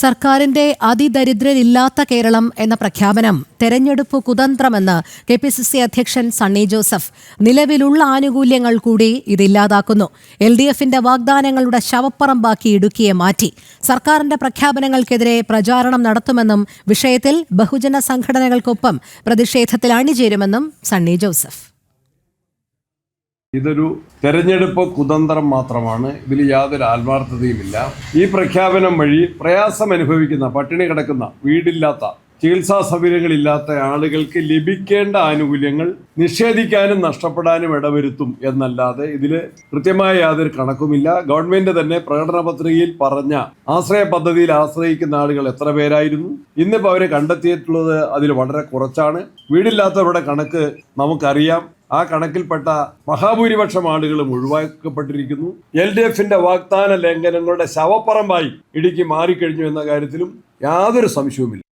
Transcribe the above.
സർക്കാരിന്റെ അതിദരിദ്രരില്ലാത്ത കേരളം എന്ന പ്രഖ്യാപനം തെരഞ്ഞെടുപ്പ് കുതന്ത്രമെന്ന് കെ പി സി സി അധ്യക്ഷൻ സണ്ണി ജോസഫ്. നിലവിലുള്ള ആനുകൂല്യങ്ങൾ കൂടി ഇതില്ലാതാക്കുന്നു എൽ ഡി എഫിന്റെ വാഗ്ദാനങ്ങളുടെ ശവപ്പറമ്പാക്കി ഇടുക്കിയെ മാറ്റി. സർക്കാരിന്റെ പ്രഖ്യാപനങ്ങൾക്കെതിരെ പ്രചാരണം നടത്തുമെന്നും വിഷയത്തിൽ ബഹുജന സംഘടനകൾക്കൊപ്പം പ്രതിഷേധത്തിൽ അണിചേരുമെന്നും സണ്ണി ജോസഫ്. ഇതൊരു തെരഞ്ഞെടുപ്പ് കുതന്ത്രം മാത്രമാണ്. ഇതിൽ യാതൊരു ആത്മാർത്ഥതയുമില്ല. ഈ പ്രഖ്യാപനം വഴി പ്രയാസം അനുഭവിക്കുന്ന പട്ടിണി കിടക്കുന്ന വീടില്ലാത്ത ചികിത്സാ സൗകര്യങ്ങളില്ലാത്ത ആളുകൾക്ക് ലഭിക്കേണ്ട ആനുകൂല്യങ്ങൾ നിഷേധിക്കാനും നഷ്ടപ്പെടാനും ഇടവരുത്തും എന്നല്ലാതെ ഇതിൽ കൃത്യമായ യാതൊരു കണക്കുമില്ല. ഗവൺമെന്റ് തന്നെ പ്രകടന പത്രികയിൽ പറഞ്ഞ ആശ്രയ പദ്ധതിയിൽ ആശ്രയിക്കുന്ന ആളുകൾ എത്ര പേരായിരുന്നു? ഇന്നിപ്പോൾ അവരെ കണ്ടെത്തിയിട്ടുള്ളത് അതിൽ വളരെ കുറച്ചാണ്. വീടില്ലാത്തവരുടെ കണക്ക് നമുക്കറിയാം. ആ കണക്കിൽപ്പെട്ട മഹാഭൂരിപക്ഷം ആളുകളും ഒഴിവാക്കപ്പെട്ടിരിക്കുന്നു. എൽ ഡി എഫിന്റെ വാഗ്ദാന ലംഘനങ്ങളുടെ ശവപ്പറമ്പായി ഇടുക്കി മാറിക്കഴിഞ്ഞു എന്ന കാര്യത്തിലും യാതൊരു സംശയവുമില്ല.